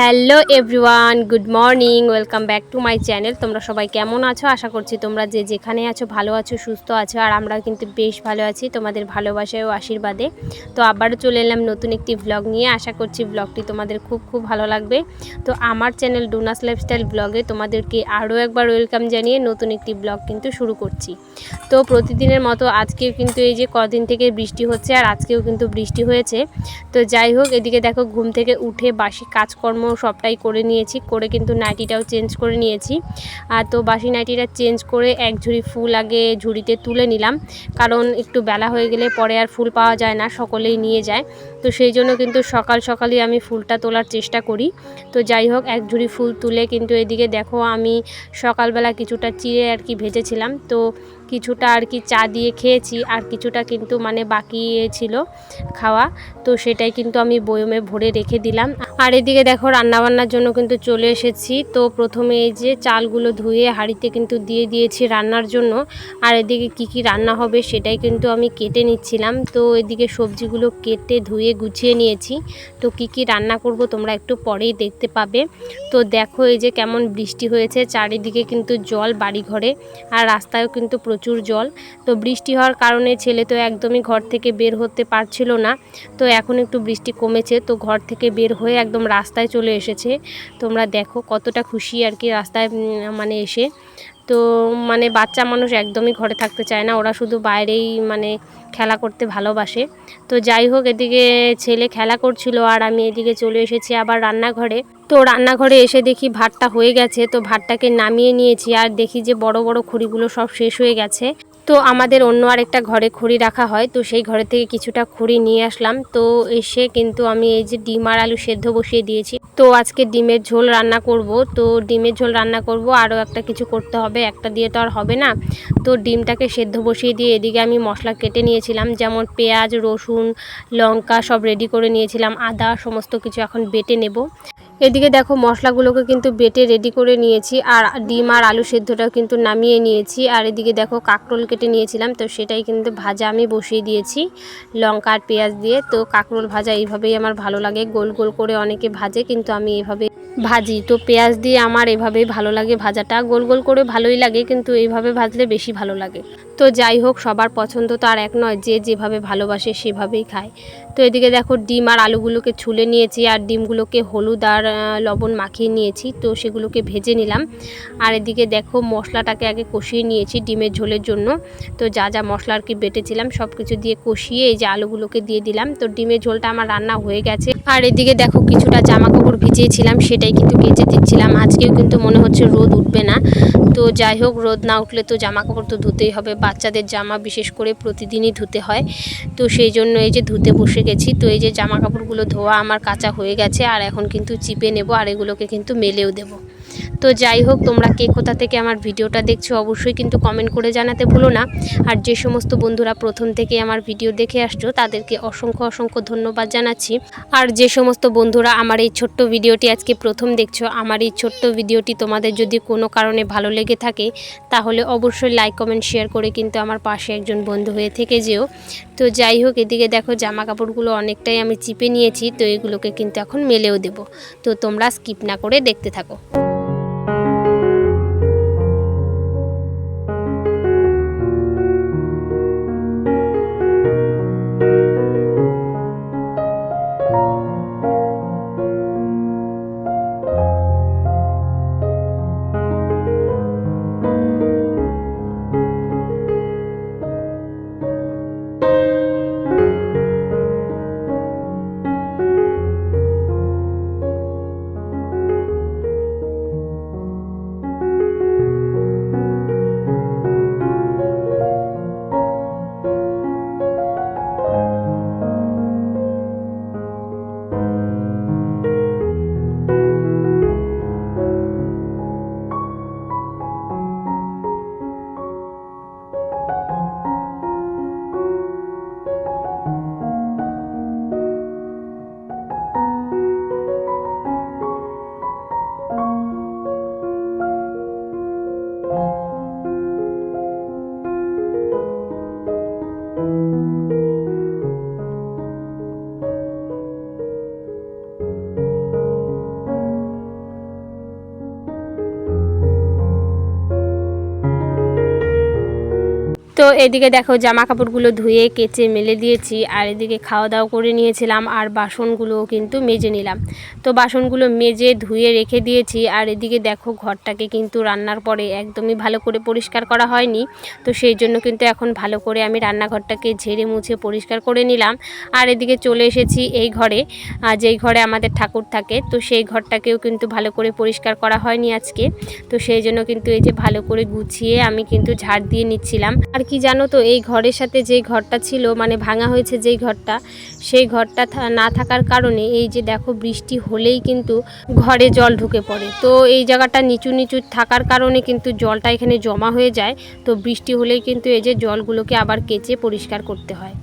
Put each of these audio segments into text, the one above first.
hello everyone, good morning, welcome back to my channel. তোমরা সবাই কেমন আছো? আশা করছি তোমরা যে যেখানে আছো ভালো আছো, সুস্থ আছো, আর আমরা কিন্তু বেশ ভালো আছি, তোমাদের ভালোবাসায় ও আশীর্বাদে। তো আবারও চলে এলাম নতুন একটি ব্লগ নিয়ে। আশা করছি ব্লগটি তোমাদের খুব খুব ভালো লাগবে। তো আমার চ্যানেল ডোনাস লাইফস্টাইল ব্লগে তোমাদেরকে আরও একবার ওয়েলকাম জানিয়ে নতুন একটি ব্লগ কিন্তু শুরু করছি। তো প্রতিদিনের মতো আজকেও কিন্তু এই যে কদিন থেকে বৃষ্টি হচ্ছে, আর আজকেও কিন্তু বৃষ্টি হয়েছে। তো যাই হোক, এদিকে দেখো ঘুম থেকে উঠে বাসি কাজকর্ম সবটাই করে নিয়েছি, করে কিন্তু নাইটিটাও চেঞ্জ করে নিয়েছি। আর তো বাসি নাইটিটা চেঞ্জ করে এক ঝুড়ি ফুল আগে ঝুড়িতে তুলে নিলাম, কারণ একটু বেলা হয়ে গেলে পরে আর ফুল পাওয়া যায় না, সকলেই নিয়ে যায়। তো সেই জন্য কিন্তু সকাল সকালই আমি ফুলটা তোলার চেষ্টা করি। তো যাই হোক, এক ঝুড়ি ফুল তুলে কিন্তু এদিকে দেখো আমি সকালবেলা কিছুটা চিড়ে আর কি ভেজেছিলাম। তো কিছুটা আর কি চা দিয়ে খেয়েছি আর কিছুটা কিন্তু মানে বাকি ছিল খাওয়া। তো সেটাই কিন্তু আমি বয়মে ভরে রেখে দিলাম। আর এদিকে দেখো রান্নাবান্নার জন্য কিন্তু চলে এসেছি। তো প্রথমে এই যে চালগুলো ধুয়ে হাঁড়িতে কিন্তু দিয়ে দিয়েছি রান্নার জন্য। আর এদিকে কি কি রান্না হবে সেটাই কিন্তু আমি কেটে নিচ্ছিলাম। তো এদিকে সবজিগুলো কেটে ধুয়ে গুছিয়ে নিয়েছি। তো কি কি রান্না করব তোমরা একটু পরেই দেখতে পাবে। তো দেখো এই যে কেমন বৃষ্টি হয়েছে, চারিদিকে কিন্তু জল বাড়িঘরে আর রাস্তায়ও কিন্তু প্রচুর জল। তো বৃষ্টি হওয়ার কারণে ছেলে তো একদমই ঘর থেকে বের হতে পারছিল না। তো এখন একটু বৃষ্টি কমেছে, তো ঘর থেকে বের হয়ে একদম রাস্তায় চলে এসেছে। তোমরা দেখো কতটা খুশি আর কি রাস্তায় মানে এসে। তো মানে বাচ্চা মানুষ একদমই ঘরে থাকতে চায় না। ওরা শুধু বাইরেই মানে খেলা করতে ভালোবাসে। তো যাই হোক, এদিকে ছেলে খেলা করছিল আর আমি এদিকে চলে এসেছি আবার রান্নাঘরে। তো রান্নাঘরে এসে দেখি ভাতটা হয়ে গেছে। তো ভাতটাকে নামিয়ে নিয়েছি আর দেখি যে বড় বড় খড়িগুলো সব শেষ হয়ে গেছে। তো আমাদের অন্য আরেকটা ঘরে খড়ি রাখা হয়, তো সেই ঘরে থেকে কিছুটা খড়ি নিয়ে আসলাম। তো এসে কিন্তু আমি এই যে ডিম আর আলু সেদ্ধ বসিয়ে দিয়েছি। তো আজকে ডিমের ঝোল রান্না করব। তো ডিমের ঝোল রান্না করব। আরও একটা কিছু করতে হবে, একটা দিয়ে তো আর হবে না। তো ডিমটাকে সেদ্ধ বসিয়ে দিয়ে এদিকে আমি মশলা কেটে নিয়েছিলাম। যেমন পেঁয়াজ, রসুন, লঙ্কা সব রেডি করে নিয়েছিলাম। আদা সমস্ত কিছু এখন বেটে নেব। এদিকে দেখো মশলাগুলোকে কিন্তু বেটে রেডি করে নিয়েছি, আর ডিম আর আলু সেদ্ধটাও কিন্তু নামিয়ে নিয়েছি। আর এদিকে দেখো কাঁকরোল কেটে নিয়েছিলাম, তো সেটাই কিন্তু ভাজা আমি বসিয়ে দিয়েছি লঙ্কা আর পেঁয়াজ দিয়ে। তো কাঁকরোল ভাজা এইভাবেই আমার ভালো লাগে, গোল গোল করে অনেকে ভাজে, কিন্তু আমি এভাবে ভাজি। তো পেঁয়াজ দিয়ে আমার এভাবেই ভালো লাগে ভাজাটা, গোল গোল করে ভালোই লাগে, কিন্তু এইভাবে ভাজলে বেশি ভালো লাগে। তো যাই হোক, সবার পছন্দ তো আর এক নয়, যে যেভাবে ভালোবাসে সেভাবেই খায়। তো এদিকে দেখো ডিম আর আলুগুলোকে ছুলে নিয়েছি, আর ডিমগুলোকে হলুদ আর লবণ মাখিয়ে নিয়েছি, তো সেগুলোকে ভেজে নিলাম। আর এদিকে দেখো মশলাটাকে আগে কষিয়ে নিয়েছি ডিমের ঝোলের জন্য। তো যা যা মশলা আর কি বেটেছিলাম সব কিছু দিয়ে কষিয়ে এই যে আলুগুলোকে দিয়ে দিলাম। তো ডিমের ঝোলটা আমার রান্না হয়ে গেছে। আর এদিকে দেখো কিছুটা জামা কাপড় ভিজিয়েছিলাম, সেটাই কিন্তু কেচে দিচ্ছিলাম। আজকেও কিন্তু মনে হচ্ছে রোদ উঠবে না। তো যাই হোক, রোদ না উঠলে তো জামা কাপড় তো ধুতেই হবে। বাচ্চাদের জামা বিশেষ করে প্রতিদিনই ধুতে হয়। তো সেই জন্য এই যে ধুতে বসে গেছি। তো এই যে জামা কাপড়গুলো ধোয়া আমার কাঁচা হয়ে গেছে। আর এখন কিন্তু চিপে নেব আর এগুলোকে কিন্তু মেলেও দেবো। তো যাই হোক, তোমরা কে কোথা থেকে আমার ভিডিওটা দেখছ অবশ্যই কিন্তু কমেন্ট করে জানাতে ভুলো না। আর যে সমস্ত বন্ধুরা প্রথম থেকে আমার ভিডিও দেখে আসছো, তাদেরকে অসংখ্য অসংখ্য ধন্যবাদ জানাচ্ছি। আর যে সমস্ত বন্ধুরা আমার এই ছোট্ট ভিডিওটি আজকে প্রথম দেখছ, আমার এই ছোট্ট ভিডিওটি তোমাদের যদি কোনো কারণে ভালো লেগে থাকে, তাহলে অবশ্যই লাইক কমেন্ট শেয়ার করে কিন্তু আমার পাশে একজন বন্ধু হয়ে থেকে যেও। তো যাই হোক, এদিকে দেখো জামা কাপড়গুলো অনেকটাই আমি চিপে নিয়েছি, তো এগুলোকে কিন্তু এখন মেলেও দেব। তো তোমরা স্কিপ না করে দেখতে থাকো। এদিকে দেখো জামা কাপড়গুলো ধুয়ে, কেচে, মেলে দিয়েছি, আর এদিকে খাওয়া দাওয়া করে নিয়েছিলাম, আর বাসনগুলোও কিন্তু মেজে নিলাম। তো বাসনগুলো মেজে ধুয়ে রেখে দিয়েছি, আর এদিকে দেখো ঘরটাকে কিন্তু রান্নার পরে একদমই ভালো করে পরিষ্কার করা হয়নি। তো সেই জন্য কিন্তু এখন ভালো করে আমি রান্নাঘরটাকে ঝেড়ে মুছে পরিষ্কার করে নিলাম। আর এদিকে চলে এসেছি এই ঘরে যেই ঘরে আমাদের ঠাকুর থাকে। তো সেই ঘরটাকেও কিন্তু ভালো করে পরিষ্কার করা হয়নি আজকে। তো সেই জন্য কিন্তু এই যে ভালো করে গুছিয়ে আমি কিন্তু ঝাড় দিয়ে নিচ্ছিলাম। আর কি জানো তো, এই ঘরের সাথে যেই ঘরটা ছিল মানে ভাঙা হয়েছে যেই ঘরটা, সেই ঘরটা না থাকার কারণে এই যে দেখো বৃষ্টি হলেই কিন্তু ঘরে জল ঢুকে পড়ে। তো এই জায়গাটা নিচু নিচু থাকার কারণে কিন্তু জলটা এখানে জমা হয়ে যায়। তো বৃষ্টি হলেই কিন্তু এই যে জলগুলোকে আবার কেচে পরিষ্কার করতে হয়।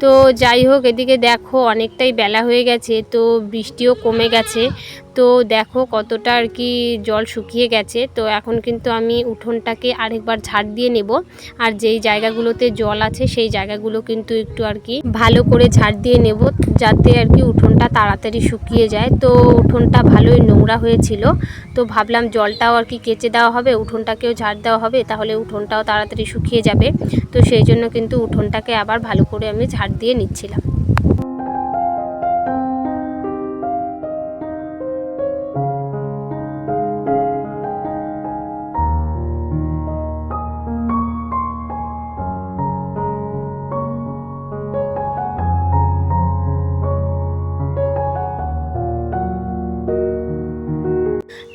তো যাই হোক, এদিকে দেখো অনেকটাই বেলা হয়ে গেছে, তো বৃষ্টিও কমে গেছে। তো দেখো কতটা আর কি জল শুকিয়ে গেছে। তো এখন কিন্তু আমি উঠোনটাকে আরেকবার ঝাড় দিয়ে নেব। আর যেই জায়গাগুলোতে জল আছে, সেই জায়গাগুলো কিন্তু একটু আর কি ভালো করে ঝাড় দিয়ে নেব, যাতে আর কি উঠোনটা তাড়াতাড়ি শুকিয়ে যায়। তো উঠোনটা ভালোই নোংরা হয়েছিল। তো ভাবলাম জলটাও আর কি কেচে দেওয়া হবে, উঠোনটাকেও ঝাড় দেওয়া হবে, তাহলে উঠোনটাও তাড়াতাড়ি শুকিয়ে যাবে। তো সেই জন্য কিন্তু উঠোনটাকে আবার ভালো করে আমি ঝাড় দিয়ে নিচ্ছিলাম।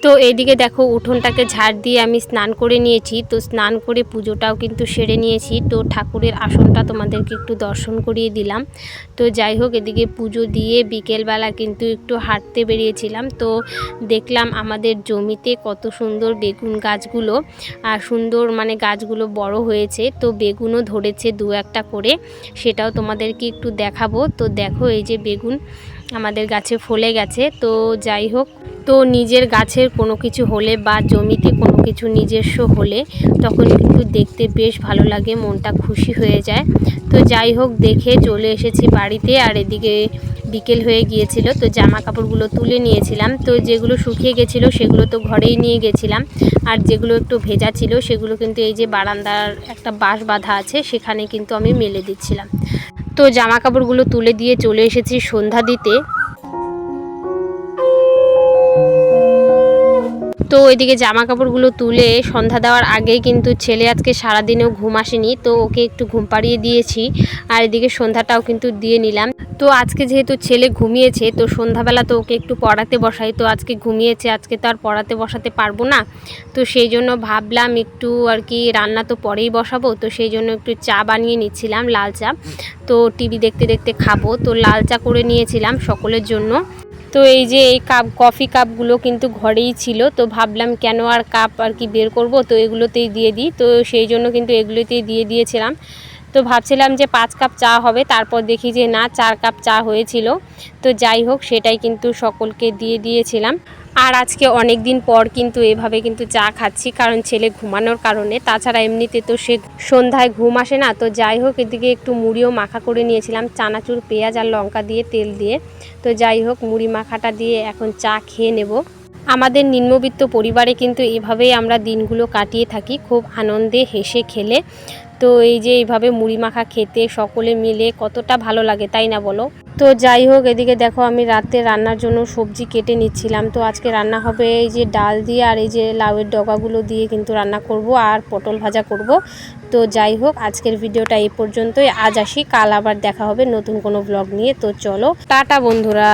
তো এইদিকে দেখো উঠোনটাকে ঝাড় দিয়ে আমি স্নান করে নিয়েছি। তো স্নান করে পুজোটাও কিন্তু সেরে নিয়েছি। তো ঠাকুরের আসনটা তোমাদেরকে একটু দর্শন করিয়ে দিলাম। তো যাই হোক, এদিকে পুজো দিয়ে বিকেলবেলা কিন্তু একটু হাঁটতে বেরিয়েছিলাম। তো দেখলাম আমাদের জমিতে কত সুন্দর বেগুন গাছগুলো, আর সুন্দর মানে গাছগুলো বড় হয়েছে। তো বেগুনও ধরেছে দু একটা করে, সেটাও তোমাদেরকে একটু দেখাবো। তো দেখো এই যে বেগুন আমাদের গাছে ফলে গেছে। তো যাই হোক তো নিজের গাছের কোনো কিছু হলে বা জমিতে কোনো কিছু নিজস্ব হলে তখন কিন্তু দেখতে বেশ ভালো লাগে, মনটা খুশি হয়ে যায়। তো যাই হোক, দেখে চলে এসেছি বাড়িতে আর এদিকে বিকেল হয়ে গিয়েছিল, তো জামা কাপড়গুলো তুলে নিয়েছিলাম। তো যেগুলো শুকিয়ে গেছিল সেগুলো তো ঘরেই নিয়ে গেছিলাম। আর যেগুলো একটু ভেজা ছিল সেগুলো কিন্তু এই যে বারান্দার একটা বাঁশ বাঁধা আছে, সেখানে কিন্তু আমি মেলে দিচ্ছিলাম। তো জামা কাপড়গুলো তুলে দিয়ে চলে এসেছি সন্ধ্যা দিতে। তো ওইদিকে জামা কাপড়গুলো তুলে সন্ধ্যা দেওয়ার আগেই কিন্তু ছেলে আজকে সারাদিনেও ঘুম আসেনি, তো ওকে একটু ঘুম পাড়িয়ে দিয়েছি আর এদিকে সন্ধ্যাটাও কিন্তু দিয়ে নিলাম। তো আজকে যেহেতু ছেলে ঘুমিয়েছে, তো সন্ধ্যাবেলা তো ওকে একটু পড়াতে বসাই, তো আজকে ঘুমিয়েছে, আজকে তো আর পড়াতে বসাতে পারব না। তো সেই জন্য ভাবলাম একটু আর কি রান্না তো পরেই বসাবো, তো সেই জন্য একটু চা বানিয়ে নিচ্ছিলাম, লাল চা। তো টিভি দেখতে দেখতে খাব, তো লাল চা করে নিয়েছিলাম সকলের জন্য। তো এই যে এই কাপ কফি কাপগুলো কিন্তু ঘরেই ছিল, তো ভাবলাম কেন আর কাপ আর কি বের করব, তো এগুলোতেই দিয়ে দিই, তো সেই জন্য কিন্তু এগুলোতেই দিয়ে দিয়েছিলাম। তো ভাবছিলাম যে পাঁচ কাপ চা হবে, তারপর দেখি যে না, চার কাপ চা হয়েছিল, তো যাই হোক সেটাই কিন্তু সকলকে দিয়ে দিয়েছিলাম। আর আজকে অনেক দিন পর কিন্তু এভাবে কিন্তু চা খাচ্ছি, কারণ ছেলে ঘুমানোর কারণে। তাছাড়া এমনিতে তো সে সন্ধ্যায় ঘুম আসে না, তো যাই হোক এদিকে একটু মুড়িও মাখা করে নিয়েছিলাম, চানাচুর, পেঁয়াজ আর লঙ্কা দিয়ে তেল দিয়ে। তো যাই হোক, মুড়ি মাখাটা দিয়ে এখন চা খেয়ে নেব। আমাদের নিম্নবিত্ত পরিবারে কিন্তু এভাবেই আমরা দিনগুলো কাটিয়ে থাকি, খুব আনন্দে হেসে খেলে। তো এই যে এইভাবে মুড়ি মাখা খেতে সকলে মিলে কতটা ভালো লাগে, তাই না বলো? তো যাই হোক, এদিকে দেখো আমি রাতে রান্নার জন্য সবজি কেটে নিচ্ছিলাম। তো আজকে রান্না হবে এই যে ডাল দিয়ে আর এই যে লাউয়ের ডগাগুলো দিয়ে কিন্তু রান্না করব আর পটল ভাজা করব। তো যাই হোক, আজকের ভিডিওটা এই পর্যন্তই। আজ আসি, কাল আবার দেখা হবে নতুন কোনো ব্লগ নিয়ে। তো চলো, টাটা বন্ধুরা।